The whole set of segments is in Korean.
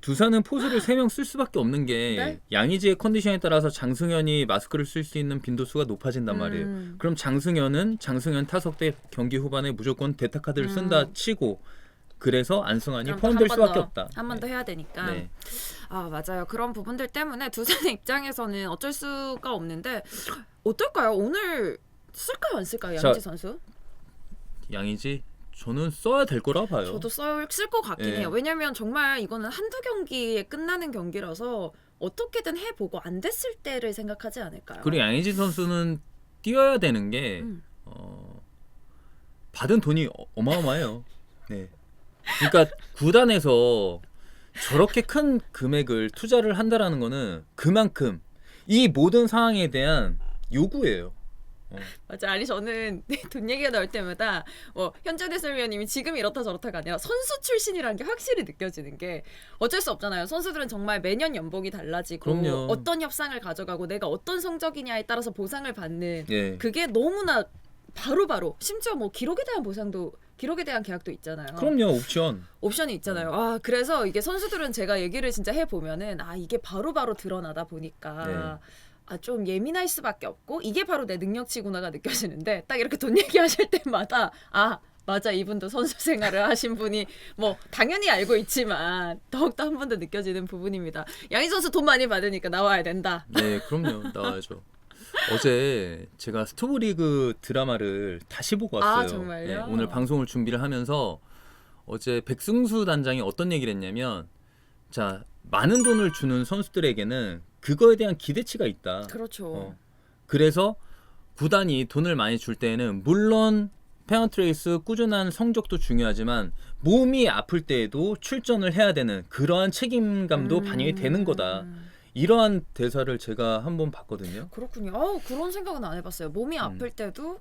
두산은 포수를 3명 쓸 수밖에 없는 게 네? 양의지의 컨디션에 따라서 장승현이 마스크를 쓸 수 있는 빈도수가 높아진단 말이에요. 음. 그럼 장승현은 장승현 타석 때 경기 후반에 무조건 대타 카드를 음. 쓴다 치고 그래서 안승환이 포함될 수밖에 더, 없다. 한 번더 해야 되니까. 네. 아 맞아요. 그런 부분들 때문에 두산의 입장에서는 어쩔 수가 없는데 어떨까요? 오늘 쓸까요, 안 쓸까요, 자, 양지 선수? 양의지 저는 써야 될 거라 봐요. 저도 쓸 것 같긴 예. 해요. 왜냐면 정말 이거는 한두 경기에 끝나는 경기라서 어떻게든 해보고 안 됐을 때를 생각하지 않을까요? 그리고 양의지 선수는 뛰어야 되는 게 음. 어, 받은 돈이 어- 어마어마해요. 네. 그러니까 구단에서 저렇게 큰 금액을 투자를 한다라는 거는 그만큼 이 모든 상황에 대한 요구예요. 맞아. 아니 저는 돈 얘기가 나올 때마다 뭐 현준 해설위원님이 지금 이렇다 저렇다가 아니라 선수 출신이라는 게 확실히 느껴지는 게 어쩔 수 없잖아요. 선수들은 정말 매년 연봉이 달라지고 그럼요. 어떤 협상을 가져가고 내가 어떤 성적이냐에 따라서 보상을 받는 예. 그게 너무나 바로바로 심지어 뭐 기록에 대한 보상도 기록에 대한 계약도 있잖아요. 그럼요 옵션. 옵션이 있잖아요. 아 그래서 이게 선수들은 제가 얘기를 진짜 해 보면은 아 이게 바로바로 드러나다 보니까 네. 아 좀 예민할 수밖에 없고 이게 바로 내 능력치구나가 느껴지는데 딱 이렇게 돈 얘기하실 때마다 아 맞아 이분도 선수 생활을 하신 분이 뭐 당연히 알고 있지만 더욱더 한 번 더 느껴지는 부분입니다. 양희 선수 돈 많이 받으니까 나와야 된다. 네 그럼요 나와야죠. 어제 제가 스토브리그 드라마를 다시 보고 아, 왔어요. 정말요? 네, 오늘 방송을 준비를 하면서 어제 백승수 단장이 어떤 얘기를 했냐면 자 많은 돈을 주는 선수들에게는 그거에 대한 기대치가 있다. 그렇죠. 어. 그래서 구단이 돈을 많이 줄 때에는 물론 페어트레이스 꾸준한 성적도 중요하지만 몸이 아플 때에도 출전을 해야 되는 그러한 책임감도 음. 반영이 되는 거다. 이러한 대사를 제가 한 번 봤거든요. 그렇군요. 어, 그런 생각은 안 해봤어요. 몸이 음. 아플 때도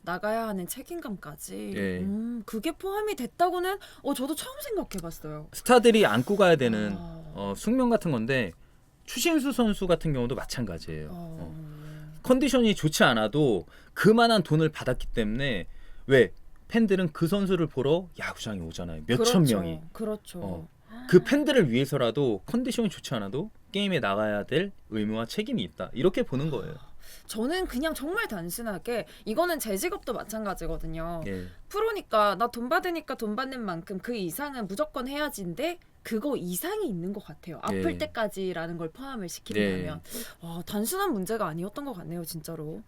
나가야 하는 책임감까지. 예. 음, 그게 포함이 됐다고는 어 저도 처음 생각해봤어요. 스타들이 안고 가야 되는 아. 어, 숙명 같은 건데 추신수 선수 같은 경우도 마찬가지예요. 어. 어. 컨디션이 좋지 않아도 그만한 돈을 받았기 때문에 왜 팬들은 그 선수를 보러 야구장에 오잖아요. 몇천 그렇죠. 명이. 그렇죠. 어. 그 팬들을 위해서라도 컨디션이 좋지 않아도 게임에 나가야 될 의무와 책임이 있다. 이렇게 보는 거예요. 저는 그냥 정말 단순하게 이거는 제 직업도 마찬가지거든요. 예. 프로니까 나 돈 받으니까 돈 받는 만큼 그 이상은 무조건 해야지인데 그거 이상이 있는 것 같아요. 아플 예. 때까지라는 걸 포함을 네. 시키려면 와, 단순한 문제가 아니었던 것 같네요, 진짜로.